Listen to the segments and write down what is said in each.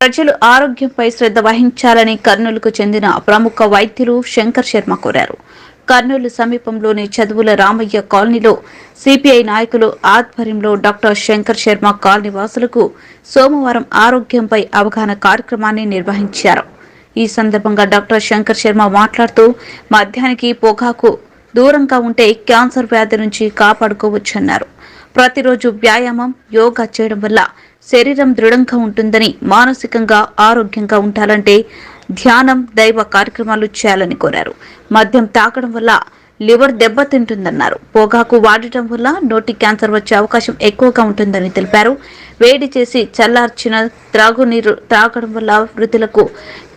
ప్రజలు ఆరోగ్యంపై శ్రద్ధ వహించాలని కర్నూలుకు చెందిన ప్రముఖ వైద్యులు శంకర్ శర్మ కోరారు. కర్నూలు సమీపంలోని చదువుల రామయ్య కాలనీలో సిపిఐ నాయకులు ఆధ్వర్యంలో డాక్టర్ శంకర్ శర్మ కాలనీ వాసులకు సోమవారం ఆరోగ్యంపై అవగాహన కార్యక్రమాన్ని నిర్వహించారు. ఈ సందర్భంగా డాక్టర్ శంకర్ శర్మ మాట్లాడుతూ మద్యానికి పొగాకు దూరంగా ఉంటే క్యాన్సర్ వ్యాధి నుంచి కాపాడుకోవచ్చన్నారు. ప్రతిరోజు వ్యాయామం యోగా చేయడం వల్ల శరీరం దృఢంగా ఉంటుందని మానసికంగా ఆరోగ్యంగా ఉండాలంటే ధ్యానం దైవ కార్యక్రమాలు చేయాలని కోరారు. మద్యం తాగడం వల్ల లివర్ దెబ్బతింటుందన్నారు. పొగాకు వాడటం వల్ల నోటి క్యాన్సర్ వచ్చే అవకాశం ఎక్కువగా ఉంటుందని తెలిపారు. వేడి చేసి చల్లార్చిన త్రాగునీరు త్రాగడం వల్ల వృద్ధులకు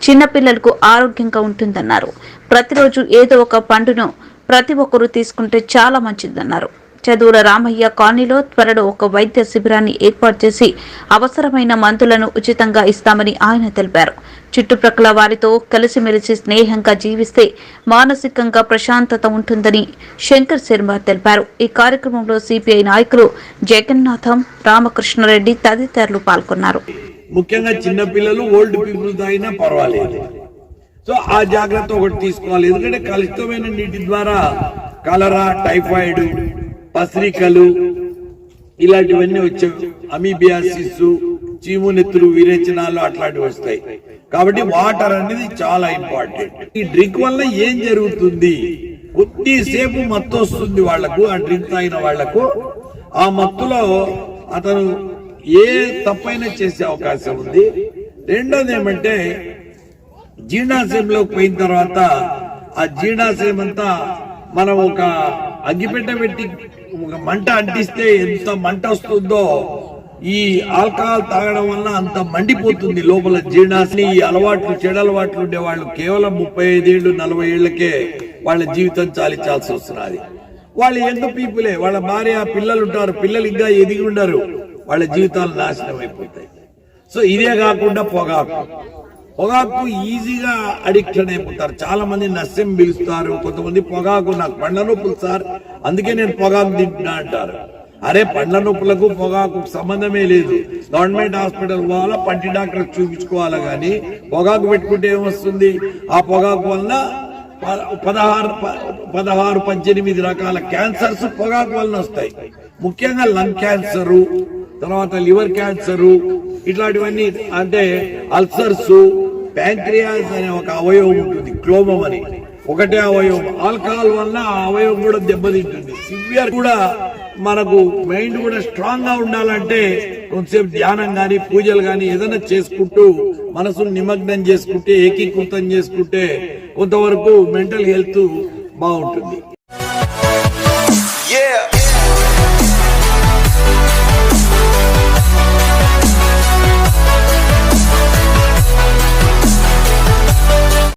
చిన్నపిల్లలకు ఆరోగ్యంగా ఉంటుందన్నారు. ప్రతిరోజు ఏదో ఒక పండును ప్రతి ఒక్కరూ తీసుకుంటే చాలా మంచిదన్నారు. చదువుల రామయ్య కాలనీలో త్వరలో ఒక వైద్య శిబిరాన్ని ఏర్పాటు చేసి అవసరమైన మందులను ఉచితంగా ఇస్తామని ఆయన తెలిపారు. చుట్టుప్రక్కల వారితో కలిసిమెలిసి స్నేహంగా జీవిస్తే మానసికంగా ప్రశాంతత ఉంటుందని శంకర్ శర్మ తెలిపారు. ఈ కార్యక్రమంలో సిపిఐ నాయకులు జగన్నాథం రామకృష్ణారెడ్డి తదితరులు పాల్గొన్నారు. ముఖ్యంగా చిన్నపిల్లలు ఓల్డ్ పీపుల్ అయినా పర్వాలేదు. సో ఆ జాగ్రత్త ఒకటి తీసుకోవాలి. ఎందుకంటే కలుషితమైన నీటి ద్వారా కలరా టైఫాయిడ్ పసిరికలు ఇలాంటివన్నీ వచ్చే అమీబియాసిస్ చీమునెత్తులు విరేచనాలు అట్లాంటివి వస్తాయి. కాబట్టి వాటర్ అనేది చాలా ఇంపార్టెంట్. ఈ డ్రింక్ వల్ల ఏం జరుగుతుంది? కొద్దిసేపు మత్తు వస్తుంది వాళ్ళకు ఆ డ్రింక్ తాగిన వాళ్ళకు. ఆ మత్తులో అతను ఏ తప్పైనా చేసే అవకాశం ఉంది. రెండోది ఏమంటే జీర్ణాశయంలోకి పోయిన తర్వాత ఆ జీర్ణాశయం అంతా మనం ఒక అగ్గిపెట్ట పెట్టి ఒక మంట అంటిస్తే ఎంత మంట వస్తుందో ఈ ఆల్కహాల్ తాగడం వల్ల అంత మండిపోతుంది లోపల జీర్ణాశని ఈ అలవాట్లు చెడు అలవాట్లు ఉండే వాళ్ళు కేవలం ముప్పై ఐదేళ్ళు నలభై ఏళ్ళకే వాళ్ళ జీవితం చాలించాల్సి వస్తున్నది. వాళ్ళు యంగ్ పీపులే వాళ్ళ భార్య పిల్లలు ఉంటారు పిల్లలు ఇంకా ఎదిగి ఉండరు. వాళ్ళ జీవితాలు నాశనం అయిపోతాయి. సో ఇదే కాకుండా పొగాకు. పొగాకు ఈజీగా అడిక్షన్ అయిపోతారు చాలా మంది నస్యం పిలుస్తారు. కొంతమంది పొగాకు నాకు పండ్ల నొప్పులు సార్. అందుకే నేను పొగాకు తింటున్నా అంటారు. అరే పండ్ల నొప్పులకు పొగాకు సంబంధమే లేదు. గవర్నమెంట్ హాస్పిటల్ పోవాలా పంటి డాక్టర్ చూపించుకోవాలా కానీ పొగాకు పెట్టుకుంటే ఏమొస్తుంది? ఆ పొగాకు వల్ల ప- పదహారు ప- పదహారు పద్దెనిమిది రకాల క్యాన్సర్స్ పొగాకు వలన వస్తాయి. ముఖ్యంగా లంగ్ క్యాన్సరు తర్వాత లివర్ క్యాన్సరు ఇట్లాంటివన్నీ అంటే అల్సర్స్ ప్యాంక్రియాస్ అనే ఒక అవయవం ఉంటుంది క్లోమం అని. ఒకటే అవయవం. ఆల్కహాల్ వల్ల ఆ అవయవం కూడా దెబ్బతింటుంది. సివియర్ కూడా మనకు మైండ్ కూడా స్ట్రాంగ్గా ఉండాలంటే కొంతసేపు ధ్యానం గాని పూజలు గాని ఏదైనా చేసుకుంటూ మనసును నిమగ్నం చేసుకుంటే ఏకీకృతం చేసుకుంటే కొంతవరకు మెంటల్ హెల్త్ బాగుంటుంది. Yeah.